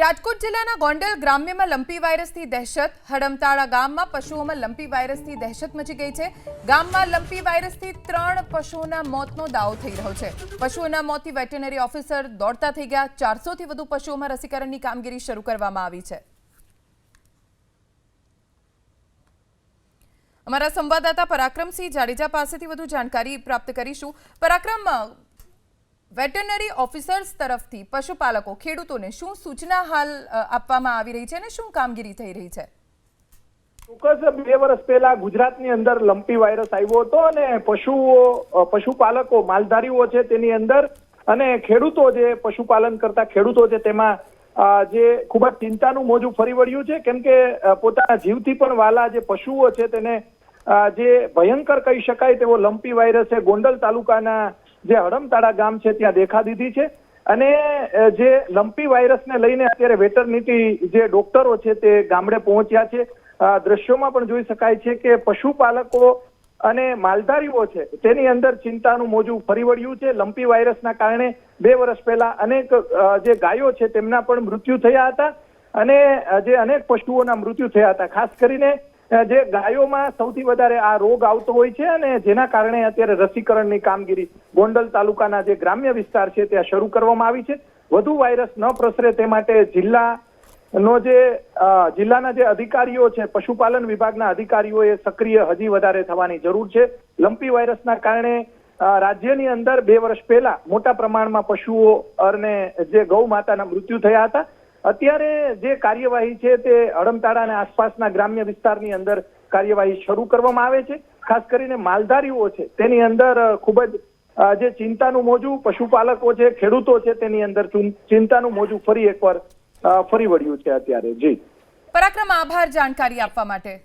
રાજકોટ જિલ્લાના ગોંડલ ગ્રામ્યમાં લંપી વાયરસથી દહેશત, હડમતાળા ગામમાં પશુઓમાં લંપી વાયરસથી દહેશત મચી ગઈ છે. ગામમાં લંપી વાયરસથી ત્રણ પશુઓના મોતનો દાવો થઈ રહ્યો છે. પશુઓના મોતથી વેટેનરી ઓફિસર દોડતા થઈ ગયા. ચારસોથી વધુ પશુઓમાં રસીકરણની કામગીરી શરૂ કરવામાં આવી છે. અમારા સંવાદદાતા પરાક્રમસિંહ જાડેજા પાસેથી વધુ જાણકારી પ્રાપ્ત કરીશું. પરાક્રમ વેટરનરી ઓફિસર્સ તરફથી પશુપાલકો, ખેડૂતોને શું સૂચના હાલ આપવામાં આવી રહી છે અને શું કામગીરી થઈ રહી છે? ચોક્કસ બે વર્ષ પહેલા ગુજરાતની અંદર લંપી વાયરસ આવ્યો હતો અને પશુઓ પશુપાલકો, માલધારીઓ છે તેની અંદર અને ખેડૂતો જે પશુપાલન કરતા ખેડૂતો છે તેમાં જે ખૂબ જ ચિંતાનું મોજું ફરી વળ્યું છે. કેમ કે પોતાના જીવથી પણ વાલા જે પશુઓ છે તેને જે ભયંકર કહી શકાય તેવો લંપી વાયરસે ગોંડલ તાલુકાના જે હડમતાળા ગામ છે ત્યાં દેખા દીધી છે. અને જે લંપી વાયરસને લઈને અત્યારે વેટરનિટી જે ડોક્ટરો છે તે ગામડે પહોંચ્યા છે. દ્રશ્યોમાં પણ જોઈ શકાય છે કે પશુપાલકો અને માલધારીઓ છે તેની અંદર ચિંતાનું મોજું ફરી વળ્યું છે. લંપી વાયરસના કારણે બે વર્ષ પહેલા અનેક જે ગાયો છે તેમના પણ મૃત્યુ થયા હતા. અને જે અનેક પશુઓના મૃત્યુ થયા હતા. ખાસ કરીને જે ગાયોમાં સૌથી વધારે આ રોગ આવતો હોય છે અને જેના કારણે અત્યારે રસીકરણની કામગીરી ગોંડલ તાલુકાના જે ગ્રામ્ય વિસ્તાર છે ત્યાં શરૂ કરવામાં આવી છે. વધુ વાયરસ ન પ્રસરે તે માટે જિલ્લા નો જે જિલ્લાના જે અધિકારીઓ છે, પશુપાલન વિભાગના અધિકારીઓએ સક્રિય હજી વધારે થવાની જરૂર છે. લંપી વાયરસના કારણે રાજ્યની અંદર બે વર્ષ પહેલા મોટા પ્રમાણમાં પશુઓ અને જે ગૌ માતાના મૃત્યુ થયા હતા. અત્યારે જે કાર્યવાહી છે તે અડમતાળા અને આસપાસના ગ્રામ્ય વિસ્તારની અંદર કાર્યવાહી શરૂ કરવામાં આવે છે. ખાસ કરીને માલધારીઓ છે, તેની અંદર ખૂબ જ જે ચિંતાનું મોજું પશુપાલકો છે, ખેડૂતો છે, તેની અંદર ચિંતાનું મોજું ફરી એકવાર ફરી વળ્યું છે અત્યારે. જી. પરાક્રમ, આભાર જાણકારી આપવા માટે.